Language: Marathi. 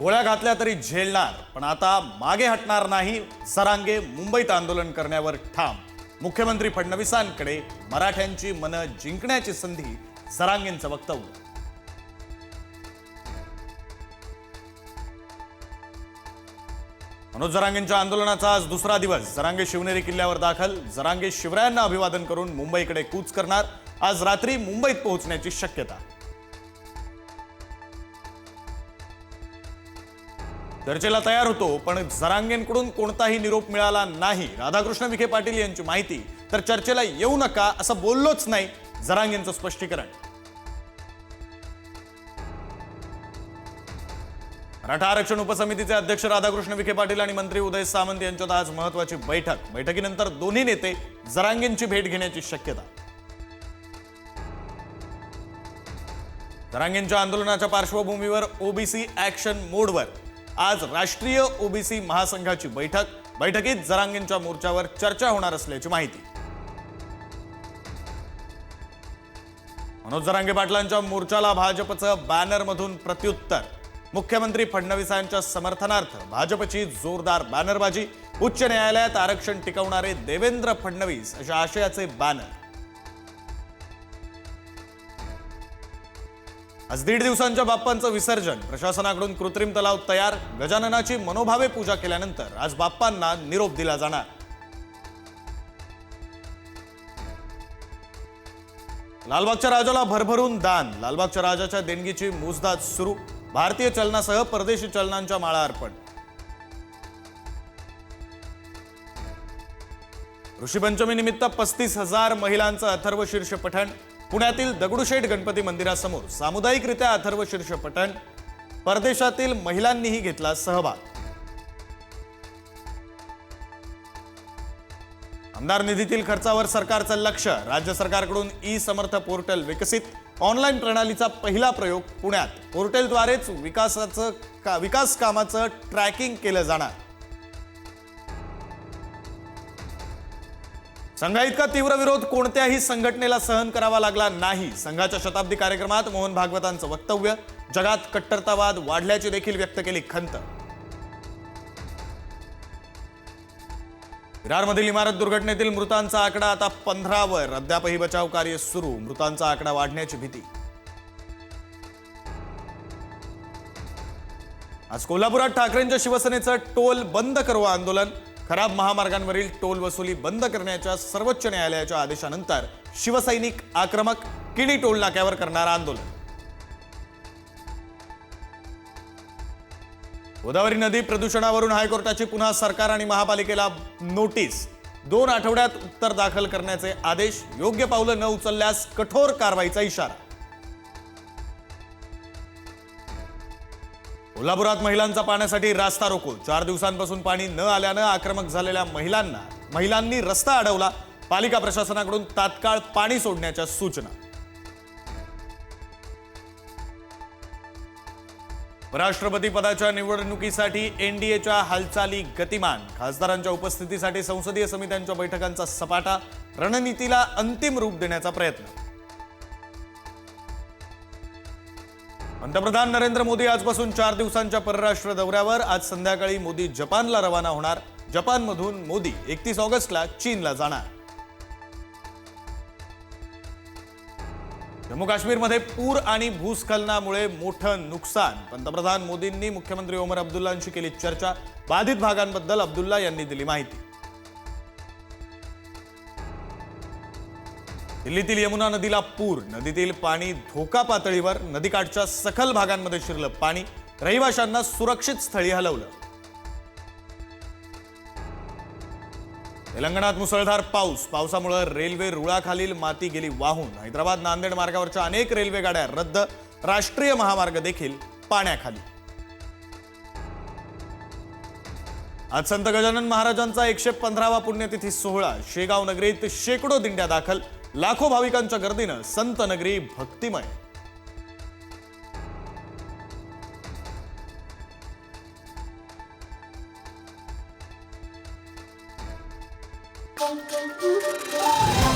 गोळ्या घातल्या तरी झेलणार पण आता मागे हटणार नाही सरांगे मुंबईत आंदोलन करण्यावर ठाम. मुख्यमंत्री फडणवीसांकडे मराठ्यांची मनं जिंकण्याची संधी सरांगेंचं वक्तव्य. मनोज जरांगेंच्या आंदोलनाचा आज दुसरा दिवस. जरांगे शिवनेरी किल्ल्यावर दाखल. जरांगे शिवरायांना अभिवादन करून मुंबईकडे कूच करणार. आज रात्री मुंबईत पोहोचण्याची शक्यता. चर्चेला तयार होतो पण जरांगेंकडून कोणताही निरोप मिळाला नाही. राधाकृष्ण विखे पाटील यांची माहिती. तर चर्चेला येऊ नका असं बोललोच नाही जरांगेंचं स्पष्टीकरण. मराठा आरक्षण उपसमितीचे अध्यक्ष राधाकृष्ण विखे पाटील आणि मंत्री उदय सामंत यांच्यात आज महत्वाची बैठक. बैठकीनंतर दोन्ही नेते जरांगेंची भेट घेण्याची शक्यता. जरांगेंच्या आंदोलनाच्या पार्श्वभूमीवर ओबीसी ऍक्शन मोडवर. आज राष्ट्रीय ओबीसी महासंघाची बैठक. बैठकीत जरांगेंच्या मोर्चावर चर्चा होणार असल्याची माहिती. मनोज जरांगे पाटलांच्या मोर्चाला भाजपचं बॅनरमधून प्रत्युत्तर. मुख्यमंत्री फडणवीसांच्या समर्थनार्थ भाजपची जोरदार बॅनरबाजी. उच्च न्यायालयात आरक्षण टिकवणारे देवेंद्र फडणवीस अशा आशयाचे बॅनर. आज दीड दिवसांच्या बाप्पांचं विसर्जन. प्रशासनाकडून कृत्रिम तलाव तयार गजाननाची मनोभावे पूजा केल्यानंतर आज बाप्पांना निरोप दिला जाणार. लालबागच्या राजाला भरभरून दान. लालबागच्या राजाच्या देणगीची मोजदाद सुरू. भारतीय चलनासह परदेशी चलनांच्या माळा अर्पण. ऋषीपंचमी निमित्त पस्तीस हजार महिलांचं अथर्व शीर्ष पठण पुण्यातील दगडूशेठ गणपती मंदिरासमोर सामुदायिकरित्या अथर्व शीर्ष पठण परदेशातील महिलांनीही घेतला सहभाग. आमदार निधीतील खर्चावर सरकारचं लक्ष राज्य सरकारकडून ई समर्थ पोर्टल विकसित ऑनलाईन प्रणालीचा पहिला प्रयोग पुण्यात. पोर्टलद्वारेच विकासाचं का विकास कामाचं ट्रॅकिंग केलं जाणार. संघा इतका तीव्र विरोध कोणत्याही संघटनेला सहन करावा लागला नाही. संघाच्या शताब्दी कार्यक्रमात मोहन भागवतांचं वक्तव्य जगात कट्टरतावाद वाढल्याची देखील व्यक्त केली खंत. विरारमधील इमारत दुर्घटनेतील मृतांचा आकडा आता पंधरावर. अद्यापही बचाव कार्य सुरू मृतांचा आकडा वाढण्याची भीती. आज कोल्हापुरात ठाकरेंच्या शिवसेनेचं टोल बंद करू आंदोलन. खराब महामार्गांवरील टोल वसुली बंद करण्याच्या सर्वोच्च न्यायालयाच्या आदेशानंतर शिवसैनिक आक्रमक किणी टोल नाक्यावर करणार आंदोलन. गोदावरी नदी प्रदूषणावरून हायकोर्टाची पुन्हा सरकार आणि महापालिकेला नोटीस. दोन आठवड्यात उत्तर दाखल करण्याचे आदेश योग्य पावलं न उचलल्यास कठोर कारवाईचा इशारा. कोल्हापुरात महिलांचा पाण्यासाठी रास्ता रोको. चार दिवसांपासून पाणी न आल्यानं आक्रमक झालेल्या महिलांना महिलांनी रस्ता अडवला. पालिका प्रशासनाकडून तात्काळ पाणी सोडण्याच्या सूचना. राष्ट्रपती पदाच्या निवडणुकीसाठी एनडीएच्या हालचाली गतिमान. खासदारांच्या उपस्थितीसाठी संसदीय समित्यांच्या बैठकांचा सपाटा रणनीतीला अंतिम रूप देण्याचा प्रयत्न. पंतप्रधान नरेंद्र मोदी आजपासून चार दिवसांच्या परराष्ट्र दौऱ्यावर. आज संध्याकाळी मोदी जपानला रवाना होणार. जपानमधून मोदी एकतीस ऑगस्टला चीनला जाणार. जम्मू काश्मीरमध्ये पूर आणि भूस्खलनामुळे मोठं नुकसान. पंतप्रधान मोदींनी मुख्यमंत्री ओमर अब्दुल्लांशी केली चर्चा. बाधित भागांबद्दल अब्दुल्ला यांनी दिली माहिती. दिल्लीतील यमुना नदीला पूर. नदीतील पाणी धोका पातळीवर नदीकाठच्या सखल भागांमध्ये शिरलं. पाणी रहिवाशांना सुरक्षित स्थळी हलवलं. तेलंगणात मुसळधार पाऊस. पावसामुळे रेल्वे रुळाखालील माती गेली वाहून. हैदराबाद नांदेड मार्गावरच्या अनेक रेल्वे गाड्या रद्द. राष्ट्रीय महामार्ग देखील पाण्याखाली. आज संत गजानन महाराजांचा एकशे पंधरावा पुण्यतिथी सोहळा. शेगाव नगरीत शेकडो दिंड्या दाखल. लाखो भाविकांच्या गर्दीनं संत नगरी भक्तिमय Thank you.